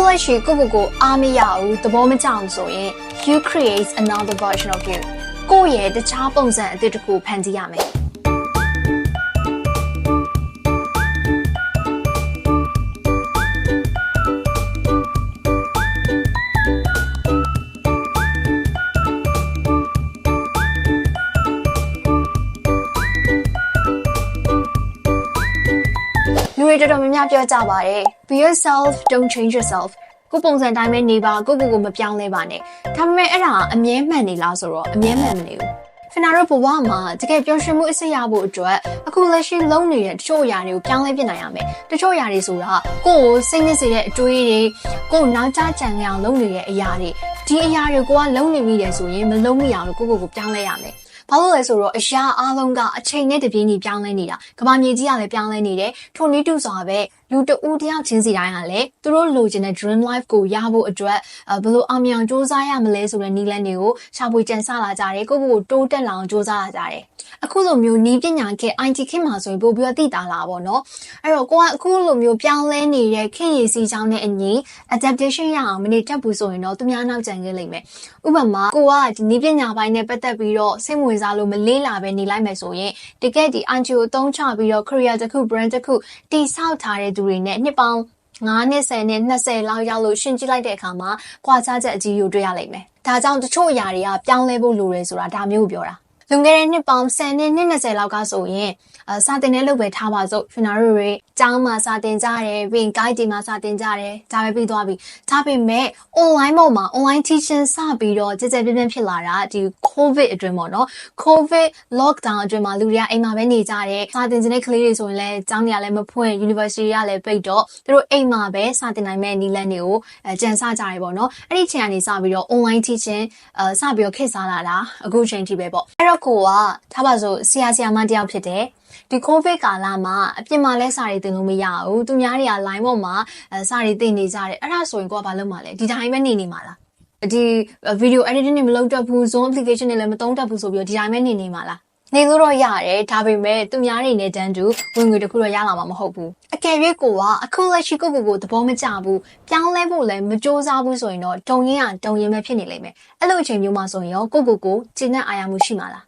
အခုလက်ရှိကိုယ့်ကိုယ်ကိုအားမရဘူးသဘောမကျအောင်ဆိုရင် you create another version of you ကိုယ့်ရဲ့တခြားပုံစံအသစ်တစ်ခုဖန်တီးရမယ် တွေတော်တော်များများပြောကြပါတယ် be yourself don't change yourself ကိုယ်ပုံစံတိုင်းပဲနေပါကိုယ့်ကိုယ်ကိုမပြောင်းလဲပါနဲ့ဒါပေမဲ့အဲ့ဒါအမြဲမှန်နေလားဆိုတော့အမြဲမှန်မနေဘူးခဏတော့ဘဝမှာတကယ်ပျော်ရွှင်မှုအစစ်ရဖို့အတွက်အခုလက်ရှိလုံးနေတဲ့တချို့အရာတွေကိုပြောင်းလဲပြနိုင်ရမယ်တချို့အရာတွေဆိုတာကိုယ့်ကိုစိတ်နစ်စေတဲ့အတွေးတွေကိုယ်နောက်ကျကြံကြအောင်လုပ်နေတဲ့အရာတွေဒီအရာတွေကိုကလုံးနေမိတယ်ဆိုရင်မလုံးမိအောင်လို့ကိုယ့်ကိုယ်ကိုပြောင်းလဲရမယ် ဘာလို့လဲဆိုတော့အရာအလုံးကအချိန်နဲ့တပြေးညီပြောင်းလဲနေတာကဘာမြေကြီးကလည်းပြောင်းလဲနေတယ်ထိုနည်းတူစွာပဲ လူတဦးတယောက်ချင်းစီတိုင်းကလည်းသူတို့လိုချင်တဲ့ dream life ကိုရဖို့အတွက်အဲဘယ်လိုအောင်မြင်စူးစမ်းရမလဲဆိုတဲ့နည်းလမ်းတွေကိုရှာဖွေကြံစလာကြတယ်ကိုယ့်ကိုယ်ကိုတိုးတက်လာအောင်စူးစမ်းလာကြတယ်အခုလိုမျိုးနီးပညာခေတ် IT ခေတ်မှာဆိုရင်ပို့ပြီးတော့သိတာလာပေါ့နော်အဲ့တော့ကိုကအခုလိုမျိုးပြောင်းလဲနေတဲ့ခေတ်ရည်စီချောင်းနဲ့အညီ adaptation ရအောင်မနေတတ်ဘူးဆိုရင်တော့သူများနောက်ကျန်ခဲ့လိမ့်မယ်ဥပမာကိုကဒီနီးပညာပိုင်းနဲ့ပတ်သက်ပြီးတော့စိတ်ဝင်စားလို့မလေးလာပဲနေလိုက်မယ်ဆိုရင်တကယ်ဒီ IT ကိုသုံးချပြီးတော့ career တစ်ခု brand တစ်ခုတည်ဆောက်ထားတဲ့သူတွေနဲ့နှစ်ပေါင်း9နှစ်10နှစ်20လောက်ရောက်လို့ရှင်းကြည့်လိုက်တဲ့အခါမှာကွာခြားချက်အကြီးကိုတွေ့ရလိမ့်မယ်။ဒါကြောင့်တချို့အရာတွေကပြောင်းလဲဖို့လိုတယ်ဆိုတာဒါမျိုးကိုပြောတာ။လွန်ခဲ့တဲ့နှစ်ပေါင်း10နှစ်နှစ်20လောက်ကဆိုရင်အစာတင်တဲ့လုပ်ပဲထားပါစို့ရှင်နာတို့တွေ ကျောင်းမှာစာတင်ကြတယ်ပြီးရင် guide ဒီမှာစာတင်ကြတယ်ဒါပဲပြီးသွားပြီဒါပေမဲ့ online ပေါ်မှာ online teaching စပြီးတော့ကြည်ကြဲပြင်းပြင်းဖြစ်လာတာဒီ covid အတွင်းပေါ့နော် covid lockdown အတွင်းမှာလူတွေကအိမ်မှာပဲနေကြတယ်စာတင်နေတဲ့ကလေးတွေဆိုရင်လည်းကျောင်းတွေကလည်းမဖွင့် university တွေကလည်းပိတ်တော့သူတို့အိမ်မှာပဲစာတင်နိုင်မဲ့နည်းလမ်းတွေကိုအဲကြံစကြတယ်ပေါ့နော်အဲ့ဒီချိန်ကနေစပြီးတော့ online teaching အဲစပြီးတော့ခေတ်စားလာတာအခုချိန်ထိပဲပေါ့အဲ့တော့ကိုကထားပါစို့ဆရာဆရာမတယောက်ဖြစ်တယ် ဒီ covid ကာလမှာအပြင်မှာလဲစာတွေတင်လို့မရဘူးသူများတွေက line ပေါ်မှာအဲစာတွေတင်နေကြတယ်အဲ့ဒါဆိုရင်ကိုကဘာလုပ်မှာလဲဒီတိုင်းပဲနေနေမှာလားဒီ video editing တွေမလုပ်တတ်ဘူး Zoom application တွေလည်းမသုံးတတ်ဘူးဆိုပြီးတော့ဒီတိုင်းပဲနေနေမှာလားနေလို့တော့ရတယ်ဒါပေမဲ့သူများတွေနဲ့တန်းတူဝင်ငွေတစ်ခုတော့ရလာမှာမဟုတ်ဘူးအကယ်၍ကိုကအခုလက်ရှိကိုကိုကိုသဘောမကျဘူးပြောင်းလဲဖို့လည်းမကြိုးစားဘူးဆိုရင်တော့တုံရင်ရတုံရင်ပဲဖြစ်နေလိမ့်မယ်အဲ့လိုအချိန်မျိုးမှာဆိုရင်ရောကိုကိုကိုကျင့်တဲ့အာရမှုရှိမှာလား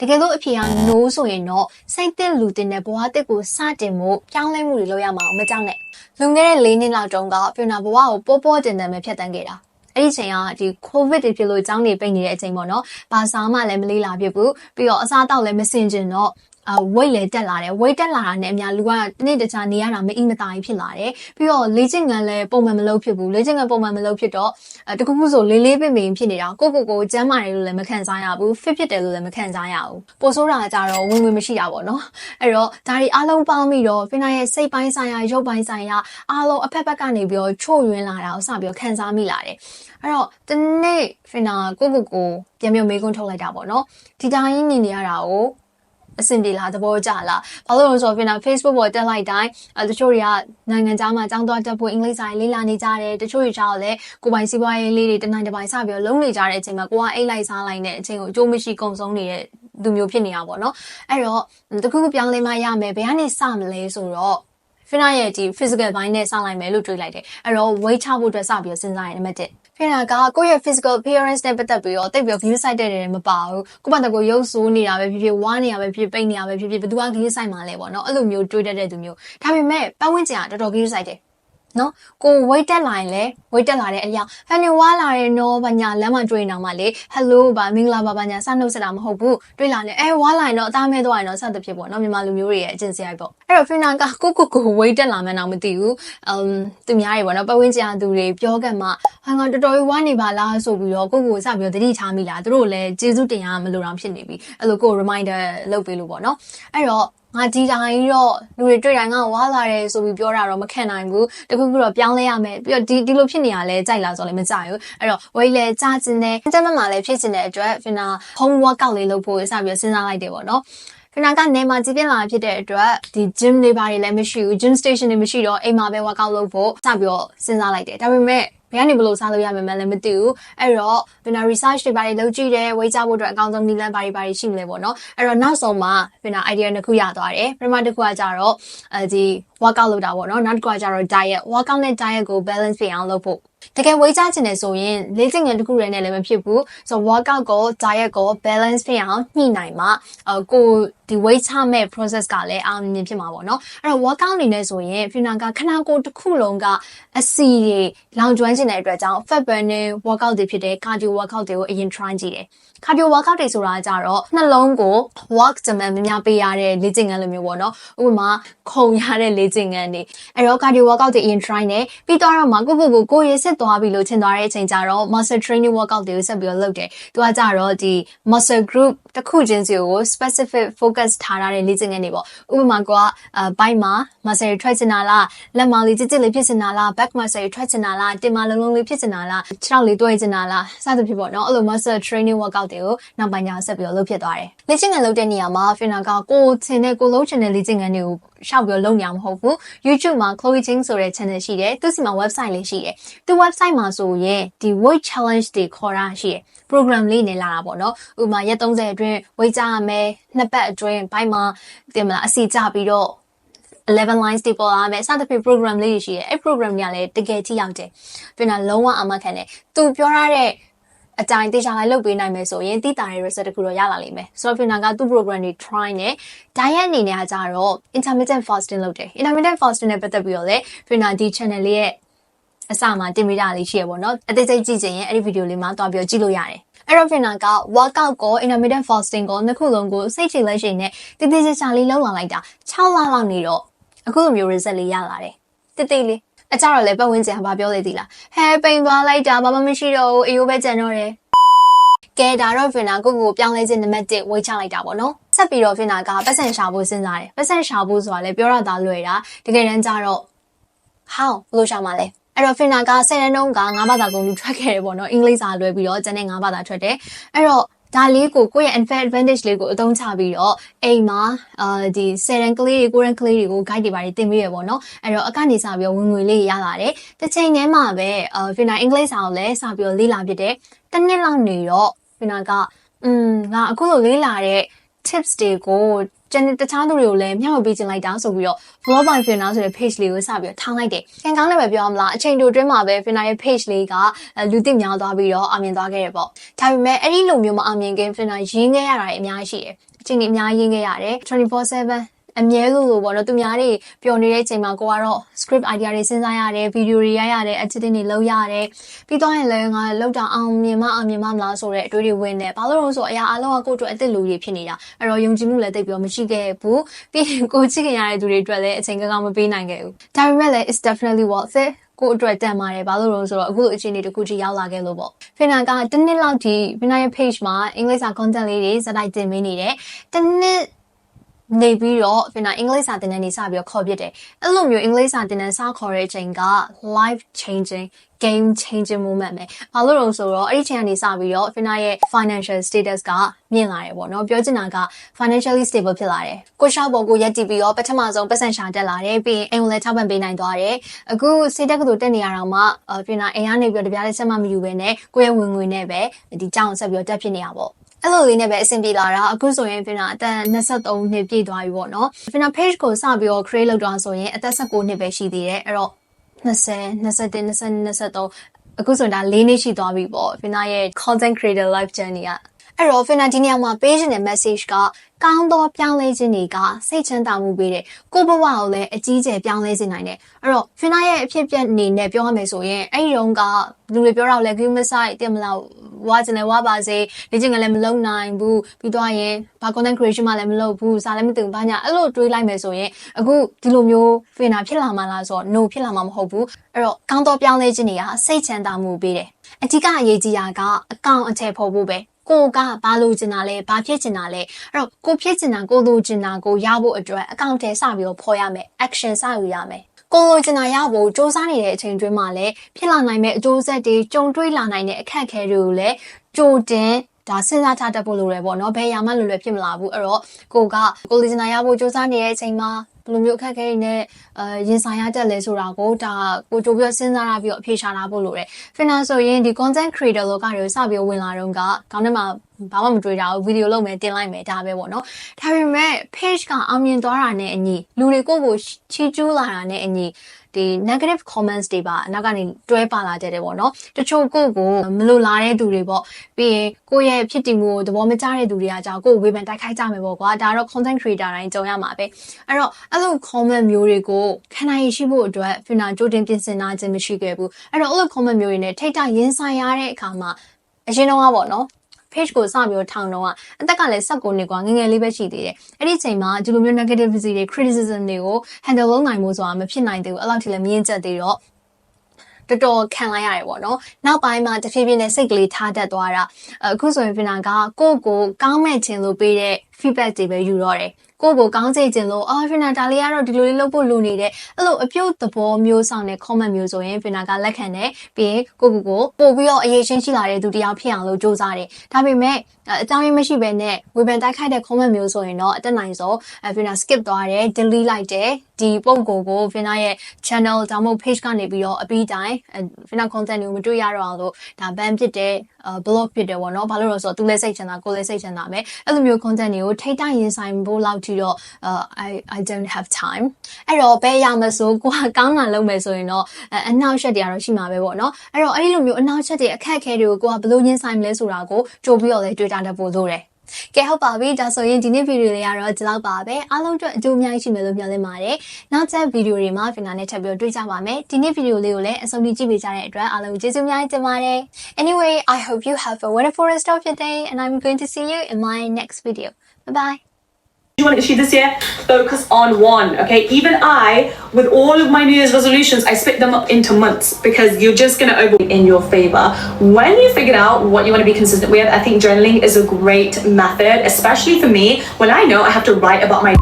တကယ်လို့အဖြေက no ဆိုရင်တော့စိတ်သက်လူတင်တဲ့ဘဝတစ်ကိုစတင်မှုပြောင်းလဲမှုတွေလုပ်ရမှာအောင်မကြောက်နဲ့လွန်ခဲ့တဲ့၄နှစ်လောက်တုန်းကပြင်နာဘဝကိုပေါ်ပေါ်တင်တင်ပဲဖြတ်တန်းခဲ့တာအဲ့ဒီချိန်ကဒီ covid တွေဖြစ်လို့ကျောင်းနေပိတ်နေတဲ့အချိန်ပေါ့နော်။ဘာစားမှလည်းမလေးလာဖြစ်ဘူး။ပြီးတော့အစားအသောက်လည်းမစင်ကျင်တော့ အဝိတ်လည်းတက်လာတယ်ဝိတ်တက်လာတာနဲ့အများလူကတနေ့တခြားနေရတာမအီမတာကြီးဖြစ်လာတယ်ပြီးတော့လေ့ကျင့်ခန်းလည်းပုံမှန်မလုပ်ဖြစ်ဘူးလေ့ကျင့်ခန်းပုံမှန်မလုပ်ဖြစ်တော့အဲတခုခုဆိုလေးလေးပင်ပင်ဖြစ်နေတာကိုကိုကိုကျမ်းမာတယ်လို့လည်းမခံစားရဘူး fit ဖြစ်တယ်လို့လည်းမခံစားရဘူးပိုဆိုးတာကြတော့ဝင်ဝင်မရှိတာပေါ့နော်အဲ့တော့ဒါတွေအားလုံးပေါင်းပြီးတော့ဖင်နာရဲ့စိတ်ပိုင်းဆိုင်ရာရုပ်ပိုင်းဆိုင်ရာအားလုံးအဖက်ဖက်ကနေပြီးတော့ချို့ယွင်းလာတာကိုစပြီးတော့ခံစားမိလာတယ်အဲ့တော့ဒီနေ့ဖင်နာကိုကိုကိုပြန်ပြီးမေးခွန်းထုတ်လိုက်တာပေါ့နော်ဒီတိုင်းနေနေရတာကို အဆင်ပြေလားသဘောကျလားဘာလို့လဲဆိုတော့ပြင်တာ Facebook ပေါ်တက်လိုက်တိုင်းအဲတချို့တွေကနိုင်ငံခြားမှာကျောင်းသွားတက်ဖို့အင်္ဂလိပ်စာရေးလေ့လာနေကြတယ်တချို့တွေကျတော့လည်းကိုပိုင်စီးပွားရေးလေးတွေတနိုင်တစ်ပိုင်းစပြီးတော့လုံးနေကြတဲ့အချိန်မှာကိုကအိတ်လိုက်စားလိုက်တဲ့အချိန်ကိုအကျိုးမရှိကုန်ဆုံးနေတဲ့လူမျိုးဖြစ်နေတာပေါ့နော်အဲ့တော့တခုခုပြောင်းလဲမှရမယ်ဘယ်ကနေစမလဲဆိုတော့ ဖင်နာရဲ့ဒီ physical ဘိုင်းနဲ့စလိုက်မယ်လို့တွေးလိုက်တယ်အဲ့တော့ weight ချဖို့အတွက်စပြီးတော့စဉ်းစားရင်နံပါတ်1ဖင်နာကကိုယ့်ရဲ့ physical appearance နဲ့ပတ်သက်ပြီးတော့တိတ်ပြီး view site တဲ့တယ်မပါဘူးကိုယ့်ဘာတကိုရုပ်ဆိုးနေတာပဲဖြစ်ဖြစ်ဝါးနေတာပဲဖြစ်ဖြစ်ပိတ်နေတာပဲဖြစ်ဖြစ်ဘယ်သူက view site မှာလဲပေါ့နော်အဲ့လိုမျိုးတွေးတတ်တဲ့သူမျိုးဒါပေမဲ့ပတ်ဝန်းကျင်ကတော်တော် view site တယ် နော်ကို weight တက်လာရင်လေ weight တက်လာတဲ့အရာဟန်နေဝါလာရင်တော့ဘာညာလမ်းမှာတွေ့နေအောင်မလေ hello ဗာမင်္ဂလာပါဘာညာစနှုတ်ဆက်တာမဟုတ်ဘူးတွေ့လာရင်အဲဝါလာရင်တော့အသားမဲသွားရင်တော့ဆက်တဖြစ်ပေါ့နော်မြန်မာလူမျိုးတွေရဲ့အကျင့်စရိုက်ပေါ့အဲ့တော့ Fina ကကိုကိုကို weight တက်လာမှန်းတော့မသိဘူး um သူများတွေပေါ့နော်ပတ်ဝန်းကျင်သူတွေပြောကမှဟာငါတော်တော်ကြီးဝါနေပါလားဆိုပြီးတော့ကိုကိုစပြီးတော့တတိထားမိလားသူတို့လည်းကျေးဇူးတင်ရမလို့တော့ဖြစ်နေပြီအဲ့လိုကို reminder လုပ်ပေးလို့ပေါ့နော်အဲ့တော့ ငါဒီတိုင်းတော့လူတွေတွေ့တိုင်းငါဝါလာတယ်ဆိုပြီးပြောတာတော့မခံနိုင်ဘူးတခုခုတော့ပြောင်းလဲရမယ်ပြီးတော့ဒီဒီလိုဖြစ်နေတာလဲကြိုက်လားဆိုတော့လည်းမကြိုက်ဘူးအဲ့တော့ဝေးလဲကြားကျင်တယ်ကျန်းမာလည်းဖြစ်ကျင်တဲ့အတွက်ဖင်နာ home workout လေးလုပ်ဖို့စပြီးတော့စဉ်းစားလိုက်တယ်ပေါ့နော်ခဏကနေမှာကြီးပြင်းလာဖြစ်တဲ့အတွက်ဒီ gym တွေဘာတွေလည်းမရှိဘူး gym station တွေမရှိတော့အိမ်မှာပဲ workout လုပ်ဖို့စပြီးတော့စဉ်းစားလိုက်တယ်ဒါပေမဲ့ ဘယ်ကနေဘယ်လိုစားလို့ရမယ်မလဲမသိဘူးအဲ့တော့ဖင်နာ research တွေဘာတွေလုပ်ကြည့်တယ်ဝေးကြဖို့အတွက်အကောင်းဆုံးနည်းလမ်းဘာတွေဘာတွေရှိမလဲပေါ့နော်အဲ့တော့နောက်ဆုံးမှာဖင်နာ idea တစ်ခုရသွားတယ်ပထမတစ်ခုကကြတော့အဲဒီ workout လုပ်တာပေါ့နော်နောက်တစ်ခုကကြတော့ diet workout နဲ့ diet ကို balance ဖြစ်အောင်လုပ်ဖို့တကယ်ဝေးကြချင်တယ်ဆိုရင်လေ့ကျင့်ငန်းတစ်ခုတည်းနဲ့လည်းမဖြစ်ဘူးဆိုတော့ workout ကို diet ကို balance ဖြစ်အောင်ညှိနိုင်မှအကို ဒီ weight ချမဲ့ process ကလည်းအောင်မြင်ဖြစ်မှာပေါ့နော်အဲ့တော့ workout အနေနဲ့ဆိုရင် Fina ကခဏကိုတစ်ခုလုံးကအစီတွေလောင်ကျွမ်းခြင်းတဲ့အတွက်ကြောင့် fat burning workout တွေဖြစ်တဲ့ cardio workout တွေကိုအရင် try ကြည့်တယ် cardio workout တွေဆိုတာကြတော့နှလုံးကို walk ကြမ်းများများပေးရတဲ့လေ့ကျင့်ခန်းလိုမျိုးပေါ့နော်ဥပမာခုံရတဲ့လေ့ကျင့်ခန်းတွေအဲ့တော့ cardio workout တွေအရင် try နေပြီးတော့မှကိုကိုကိုကိုရစစ်သွားပြီလို့ထင်သွားတဲ့အချိန်ကျတော့ muscle training workout တွေကိုဆက်ပြီးတော့လုပ်တယ်သူကကြတော့ဒီ muscle group တစ်ခုချင်းစီကို specific focus ထားထားတဲ့လေ့ကျင့်ခန်းတွေပေါ့ဥပမာကအဲဘိုက်မှာ muscle တွေထွက်ချင်တာလားလက်မောင်လေးကြစ်ကြစ်လေးဖြစ်ချင်တာလား back muscle တွေထွက်ချင်တာလားတင်မလုံးလုံးလေးဖြစ်ချင်တာလားခြေထောက်လေးတွဲချင်တာလားစသဖြင့်ပေါ့နော်အဲ့လို muscle training workout တွေကိုနောက်ပိုင်းကျဆက်ပြီးတော့လုပ်ဖြစ်သွားတယ်လေ့ကျင့်ခန်းလုပ်တဲ့နေရာမှာ Fina ကကိုချင်တဲ့ကိုလုံးချင်တဲ့လေ့ကျင့်ခန်းတွေကိုရှောက်ပြီးတော့လုပ်နေအောင်မဟုတ်ဘူး YouTube မှာ Chloe Ching ဆိုတဲ့ channel ရှိတယ်သူစီမှာ website လေးရှိတယ်သူ website မှာဆိုရင်ဒီ weight challenge တွေခေါ်တာရှိတယ် program လေးနေလာတာပေါ့နော်ဥပမာရက်30အတွင်း weight ကျရမယ်နှစ်ပတ်အတွင်းဘိုက်မှာတင်မလားအစီကျပြီးတော့11 lines တွေပေါ်လာမယ်စသဖြင့် program လေးတွေရှိတယ်အဲ့ program တွေကလည်းတကယ်ကြည့်ရောက်တယ်ပြန်လာလုံးဝအမခံတယ်သူပြောရတဲ့ အတိုင်းတေချာလိုက်လုပ်ပေးနိုင်မယ်ဆိုရင်တိတာရဲ့ result တခုတော့ရလာလိမ့်မယ်ဆိုတော့ Fina ကသူ့ program တွေ try နဲ့ diet အနေနဲ့ကကြတော့ intermittent fasting လုပ်တယ် intermittent fasting နဲ့ပတ်သက်ပြီးတော့လေ Fina ဒီ channel လေးရဲ့အစမှာတင်ပေးတာလေးရှိရပေါ့နော်အသေးစိတ်ကြည့်ချင်ရင်အဲ့ဒီဗီဒီယိုလေးမှာတွားပြီးကြည့်လို့ရတယ်အဲ့တော့ Fina က workout ကို intermittent fasting ကိုနှစ်ခုလုံးကိုစိတ်ချလက်ရှိနဲ့တည်တည်ချာချာလေးလုပ်လာလိုက်တာ6လလောက်နေတော့အခုလိုမျိုး result လေးရလာတယ်တည်တည်လေး အကြတော့လေပတ်ဝန်းကျင်ကဘာပြောလေသီလားဟဲပိန်သွားလိုက်တာဘာမှမရှိတော့ဘူးအေယိုးပဲကြံတော့တယ်ကဲဒါတော့ဖင်နာကိုကိုပြောင်းလဲခြင်းနံပါတ်1ဝေးချလိုက်တာပေါ့နော်ဆက်ပြီးတော့ဖင်နာကပတ်စံရှာဖို့စဉ်းစားတယ်ပတ်စံရှာဖို့ဆိုတာလေပြောရတာလွယ်တာတကယ်တမ်းကျတော့ how ဘယ်လိုရှာမှာလဲအဲ့တော့ဖင်နာက10ရန်တုန်းကငါးဘာသာကုန်လူထွက်ခဲ့တယ်ပေါ့နော်အင်္ဂလိပ်စာလွဲပြီးတော့ကျန်တဲ့ငါးဘာသာထွက်တယ်အဲ့တော့ ဒါလေးကိုကိုယ့်ရဲ့ advantage လေးကိုအသုံးချပြီးတော့အိမ်မှာအာဒီ10ရန်ကလေးတွေကိုရန်ကလေးတွေကို guide တွေပါတယ်တင်ပေးရပေါ့နော်အဲ့တော့အကနေစပြီးတော့ဝင်ငွေလေးရလာတယ်တစ်ချိန်တည်းမှာပဲအာဖင်နာအင်္ဂလိပ်စာကိုလည်းစပြီးတော့လေ့လာဖြစ်တယ်တစ်နှစ်လောက်နေတော့ဖင်နာကอืมငါအခုလိုလေ့လာတဲ့ tips တွေကို ကျန်တဲ့တခြားသူတွေကိုလည်းမျှဝေပေးချင်လိုက်တာဆိုပြီးတော့ vlog by Fina ဆိုတဲ့ page လေးကိုစပြီးတော့ထောင်းလိုက်တယ်။ခင်ကောင်းလည်းပဲပြောရမလားအချိန်တိုအတွင်းမှာပဲ Fina ရဲ့ page လေးကလူသိများသွားပြီးတော့အောင်မြင်သွားခဲ့တယ်ပေါ့။ဒါပေမဲ့အဲ့ဒီလိုမျိုးမအောင်မြင်ခင် Fina ရင်းခဲ့ရတာတွေအများကြီးရှိတယ်။အချိန်ကြီးအများကြီးရင်းခဲ့ရတယ်24/7 အမြဲလို့လို့ပေါ့နော်သူများတွေပျော်နေတဲ့အချိန်မှာကိုကတော့ script idea တွေစဉ်းစားရတယ်ဗီဒီယိုတွေရိုက်ရတယ် editing တွေလုပ်ရတယ်ပြီးတော့ရင်လည်းငါလောက်တာအောင်မြင်မအောင်မြင်မမလားဆိုတဲ့အတွေ့အကြုံဝင်တယ်ဘာလို့လဲဆိုအရာအလုံးကကိုယ့်အတွက်အစ်စ်လူတွေဖြစ်နေတာအဲ့တော့ယုံကြည်မှုလည်းတိတ်ပြီးတော့မရှိခဲ့ဘူးပြီးရင်ကိုချစ်ခင်ရတဲ့သူတွေအတွက်လည်းအချိန်ကောင်းမပေးနိုင်ခဲ့ဘူးဒါပေမဲ့လည်း is definitely worth it ကိုအတွက်တန်ပါတယ်ဘာလို့လဲဆိုတော့အခုလိုအခြေအနေတစ်ခုထိရောက်လာခဲ့လို့ပေါ့ဖင်နာကတစ်နှစ်လောက်ထိဖင်နာရဲ့ page မှာအင်္ဂလိပ်စာ content လေးတွေစတိုက်တင်ပေးနေတယ်တစ်နှစ် နေပြီးတော့ဖင်နာအင်္ဂလိပ်စာသင်တန်းနေစပြီးတော့ခေါ်ပြတယ်အဲ့လိုမျိုးအင်္ဂလိပ်စာသင်တန်းစခေါ်တဲ့အချိန်က life changing game changing moment ပဲဘာလို့လဲဆိုတော့အဲ့ဒီချိန်ကနေစပြီးတော့ဖင်နာရဲ့ financial status ကမြင့်လာတယ်ပေါ့နော်ပြောချင်တာက financially stable ဖြစ်လာတယ်ကိုရှောက်ပေါ်ကိုရက်တည်ပြီးတော့ပထမဆုံးပတ်စံရှာတက်လာတယ်ပြီးရင်အိမ်ကိုလည်းထောက်ပံ့ပေးနိုင်သွားတယ်အခုစေတက်ကတူတက်နေရတော့မှဖင်နာအိမ်ကနေပြီးတော့တပြားလေးဆက်မမယူဘဲနဲ့ကိုယ့်ရဲ့ဝင်ငွေနဲ့ပဲဒီကြောင်းဆက်ပြီးတော့တက်ဖြစ်နေရပါပေါ့ အဲ့လိုလေးနဲ့ပဲအဆင်ပြေလာတာအခုဆိုရင်ဖင်နာအသက်23နှစ်ပြည့်သွားပြီပေါ့နော်ဖင်နာ page ကိုစပြီးတော့ create လုပ်တော့ဆိုရင်အသက်19နှစ်ပဲရှိသေးတယ်အဲ့တော့20 21 22 23အခုဆိုရင်ဒါ၄နှစ်ရှိသွားပြီပေါ့ဖင်နာရဲ့ content creator life journey ကအဲ့တော့ Fina ဒီနေရာမှာပေးချင်တဲ့ message က ကောင်းသောပြောင်းလဲခြင်းတွေကစိတ်ချမ်းသာမှုပေးတယ်ကိုဘဝကိုလည်းအကြီးကျယ်ပြောင်းလဲစေနိုင်တယ်အဲ့တော့ Fina ရဲ့အဖြစ်အပျက်အနေနဲ့ပြောရမယ်ဆိုရင်အဲ့ဒီတုန်းကလူတွေပြောတော့လဲ view message တင်မလားဝါကျင်လဲဝါပါစေလေ့ကျင့်ကလည်းမလုပ်နိုင်ဘူးပြီးတော့ရင်ဘာ content creation မှလည်းမလုပ်ဘူးစာလည်းမသိဘူးဘာညာအဲ့လိုတွေးလိုက်မယ်ဆိုရင်အခုဒီလိုမျိုး Fina ဖြစ်လာမှလားဆိုတော့ no ဖြစ်လာမှာမဟုတ်ဘူးအဲ့တော့ကောင်းသောပြောင်းလဲခြင်းတွေကစိတ်ချမ်းသာမှုပေးတယ်အဓိကအရေးကြီးတာကအကောင့်အထည်ဖော်ဖို့ပဲ ကိုကဘာလို့ကျင်တာလဲဘာဖြစ်ကျင်တာလဲအဲ့တော့ကိုဖြစ်ကျင်တာကိုလိုချင်တာကိုရဖို့အတွက်အကောင့်ထဲစပြီးတော့ဖော်ရမယ် action စယူရမယ်ကိုလိုချင်တာရဖို့စ조사နေတဲ့အချိန်တွင်းမှာလည်းဖြစ်လာနိုင်မဲ့အကျိုးဆက်တွေကြုံတွေ့လာနိုင်တဲ့အခက်အခဲတွေကိုလည်းကြိုတင်ဒါစဉ်းစားထားတတ်ဖို့လိုတယ်ပေါ့နော်ဘယ်ရာမှလွယ်လွယ်ဖြစ်မလာဘူးအဲ့တော့ကိုကကိုလိုချင်တာရဖို့စ조사နေတဲ့အချိန်မှာ ဘယ်လိုမျိုးအခက်အခဲတွေနဲ့အဲရင်ဆိုင်ရတတ်လဲဆိုတာကိုဒါကိုကြိုပြီးတော့စဉ်းစားရပြီးတော့အဖြေရှာလာဖို့လိုတယ်။ Fina ဆိုရင်ဒီ content creator လောကတွေကိုစပြီးဝင်လာတော့ကခေါင်းထဲမှာ ဘာမှမတွေးတာဘူးဗီဒီယိုလုပ်မယ်တင်လိုက်မယ်ဒါပဲပေါ့နော်။ဒါပေမဲ့ page ကအောင်မြင်သွားတာနဲ့အညီလူတွေကိုယ့်ကိုချီးကျူးလာတာနဲ့အညီဒီ negative comments တွေပါအနောက်ကနေတွဲပါလာကြတယ်ပေါ့နော်တချို့ကိုယ့်ကိုမလိုလားတဲ့သူတွေပေါ့ပြီးရင်ကိုယ့်ရဲ့ဖြစ်တည်မှုကိုသဘောမကျတဲ့သူတွေကကြောင့်ကိုယ့်ကိုဝေဖန်တိုက်ခိုက်ကြမယ်ပေါ့ကွာဒါတော့ content creator တိုင်းကြုံရမှာပဲအဲ့တော့အဲ့လို comment မျိုးတွေကိုခံနိုင်ရရှိဖို့အတွက် fina ကြိုတင်ပြင်ဆင်ထားခြင်းမရှိခဲ့ဘူးအဲ့တော့အဲ့လို comment မျိုးတွေနဲ့ထိတ်တရင်ဆိုင်ရတဲ့အခါမှာအရင်တော့ကပေါ့နော် page ကိုစပြီးတော့ထောင်တော့အသက်ကလည်းစက်ကိုနေကွာငငယ်လေးပဲရှိသေးတယ်။အဲ့ဒီချိန်မှာဒီလိုမျိုး negativity တွေ criticism တွေကို handle လုပ်နိုင်မှုဆိုတာမဖြစ်နိုင်သေးဘူး။အဲ့လောက်ထိလည်းမင်းချက်သေးတော့တော်တော်ခံလိုက်ရတယ်ပေါ့နော်။နောက်ပိုင်းမှာတဖြည်းဖြည်းနဲ့စိတ်ကလေးထားတတ်သွားတာအခုဆိုရင်ဖင်နာကကိုယ့်ကိုကောင်းမဲ့ခြင်းလို့ပေးတဲ့ feedback တွေပဲယူတော့တယ်။ကိုယ့်ကိုကောင်းစေခြင်းလို့အော်ဖင်နာဒါလေးကတော့ဒီလိုလေးလုပ်ဖို့လိုနေတယ်အဲ့လိုအပြုတ်သဘောမျိုးဆောင်တဲ့ comment မျိုးဆိုရင်ဖင်နာကလက်ခံတယ်ပြီးရင်ကိုကိုကိုပို့ပြီးတော့အရေးချင်းရှိလာတဲ့သူတယောက်ဖြစ်အောင်လို့စူးစမ်းတယ်ဒါပေမဲ့အကြောင်းရင်းမရှိဘဲနဲ့ဝေဖန်တိုက်ခိုက်တဲ့ comment မျိုးဆိုရင်တော့အတက်နိုင်ဆုံးဖင်နာ skip သွားတယ် delete လိုက်တယ်ဒီပုံကိုကိုဖင်နာရဲ့ channel ဒါမှမဟုတ် page ကနေပြီးတော့အပြီးတိုင်းဖင်နာ content တွေကိုမတွေ့ရတော့အောင်လို့ဒါ ban ဖြစ်တ ယ် blog ဖြစ်တယ်ပေါ့နော်ဘာလို့လဲဆိုတော့သူလည်းစိတ်ချမ်းသာကိုယ်လည်းစိတ်ချမ်းသာမယ်အဲ့လိုမျိုး content တွေကိုထိတ်တိုင်ရင်ဆိုင်ဖို့လောက်ထိတော့ I I don't have time အဲ့တော့ဘယ်ရမဆိုကိုကကောင်းတာလုပ်မယ်ဆိုရင်တော့အနောက်ချက်တွေကတော့ရှိမှာပဲပေါ့နော်အဲ့တော့အဲ့ဒီလိုမျိုးအနောက်ချက်တွေအခက်အခဲတွေကိုကိုကဘယ်လိုရင်ဆိုင်မလဲဆိုတာကိုကြိုပြီးတော့လည်းတွေ့တာတတ်ဖို့လိုတယ် ကဲဟုတ်ပါပြီဒါဆိုရင်ဒီနေ့ဗီဒီယိုလေးကတော့ဒီလောက်ပါပဲအားလုံးအတွက်အကျိုးအများကြီးရှိမယ်လို့မျှော်လင့်ပါတယ်နောက်ချက်ဗီဒီယိုတွေမှာဖင်နာနဲ့ထပ်ပြီးတွေ့ကြပါမယ်ဒီနေ့ဗီဒီယိုလေးကိုလည်းအဆုံးထိကြည့်ပေးကြတဲ့အတွက်အားလုံးကျေးဇူးအများကြီးတင်ပါတယ် Anyway I hope you have a wonderful rest of your day and I'm going to see you in my next video bye bye you want to achieve this year? Focus on one, okay? Even I, with all of my New Year's resolutions, I split them up into months because you're just gonna over in your favor. When you figured out what you want to be consistent with, I think journaling is a great method, especially for me when I know I have to write about my